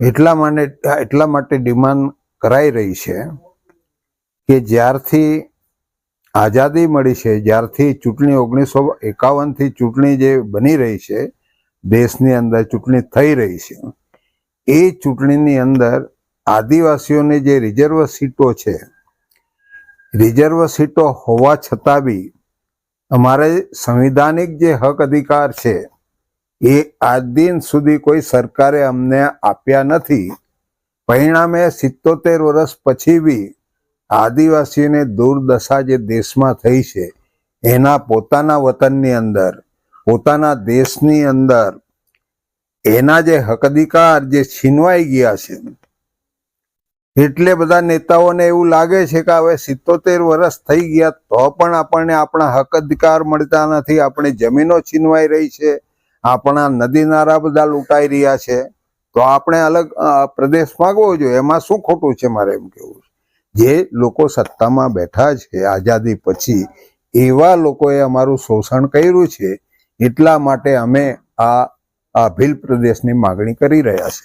એટલા માટે એટલા માટે ડિમાન્ડ કરાઈ રહી છે કે જ્યારથી આઝાદી મળી છે, જ્યારથી ચૂંટણી ઓગણીસો એકાવનથી ચૂંટણી જે બની રહી છે, દેશની અંદર ચૂંટણી થઈ રહી છે. એ ચૂંટણીની અંદર આદિવાસીઓની જે રિઝર્વ સીટો છે, રિઝર્વ સીટો હોવા છતાં બી અમારે સંવિધાનિક જે હક અધિકાર છે એ આજ દિન સુધી કોઈ સરકારે અમને આપ્યા નથી. પરિણામે સિત્તોતેર વર્ષ પછી બી આદિવાસીઓને દુર્દશા જે દેશમાં થઈ છે, એના પોતાના વતનની અંદર, પોતાના દેશની અંદર, એના જે હક અધિકાર જે છીનવાઈ ગયા છે, એટલે બધા નેતાઓને એવું લાગે છે કે હવે સિત્તોતેર વર્ષ થઈ ગયા તો પણ આપણને આપણા હક અધિકાર મળતા નથી, આપણી જમીનો છીનવાઈ રહી છે આપણા નદી નારા બધા લૂંટાઈ રહ્યા છે. તો આપણે અલગ પ્રદેશ માંગવો જોઈએ. એમાં શું ખોટું છે મારે એમ કેવું જે લોકો સત્તામાં બેઠા છે આઝાદી પછી, એવા લોકોએ અમારું શોષણ કર્યું છે. એટલા માટે અમે આ ભીલ પ્રદેશની માગણી કરી રહ્યા છે